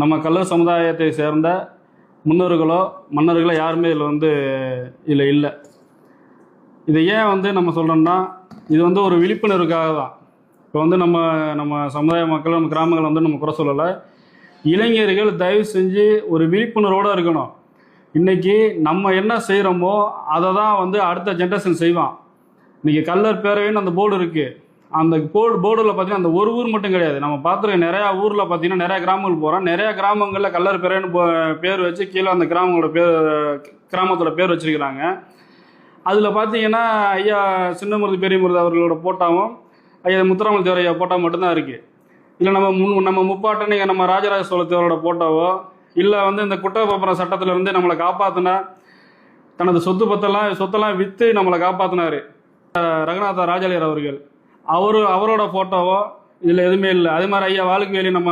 நம்ம கல்லர் சமுதாயத்தை சேர்ந்த முன்னோர்களோ மன்னர்களோ யாருமே இதில் வந்து இதில் இல்லை. இதை ஏன் வந்து நம்ம சொல்கிறோம்னா இது வந்து ஒரு விழிப்புணர்வுக்காக தான். இப்போ வந்து நம்ம நம்ம சமுதாய மக்கள் நம்ம கிராமங்கள் வந்து நம்ம குறை சொல்லலை. இளைஞர்கள் தயவு செஞ்சு ஒரு விழிப்புணர்வோடு இருக்கணும். இன்றைக்கி நம்ம என்ன செய்கிறோமோ அதை தான் வந்து அடுத்த ஜென்ரேஷன் செய்வான். இன்றைக்கி கல்லர் பேரவைன்னு அந்த போர்டு இருக்குது அந்த போர்டு போர்டில் பார்த்தீங்கன்னா அந்த ஒரு ஊர் மட்டும் கிடையாது. நம்ம பார்த்துருக்க நிறையா ஊரில் பார்த்தீங்கன்னா நிறையா கிராமங்கள் போகிறோம் நிறையா கிராமங்களில் கல்லர் பேரவைன்னு போ- பேர் வச்சு கீழே அந்த கிராமங்களோட பேர் கிராமத்தோட பேர் வச்சிருக்கிறாங்க. அதில் பார்த்தீங்கன்னா ஐயா சின்னமருது பெரியமருது அவர்களோட போட்டாவும் ஐயா முத்துராமல் தேவர் ஐயா போட்டா மட்டும்தான் இருக்குது இல்லை நம்ம முன் நம்ம முப்பாட்டன் நீங்கள் நம்ம ராஜராஜ சோழ தேவரோட போட்டாவோ இல்லை வந்து இந்த குற்றப்பப்புறம் சட்டத்திலேருந்து நம்மளை காப்பாற்றின தனது சொத்து பத்தெல்லாம் சொத்தெல்லாம் விற்று நம்மளை காப்பாற்றினார் ரகுநாத ராஜாலியர் அவர்கள். அவரு அவரோட ஃபோட்டோவோ இதில் எதுவுமே இல்லை. அதே மாதிரி ஐயா வாழுக்குவேலி நம்ம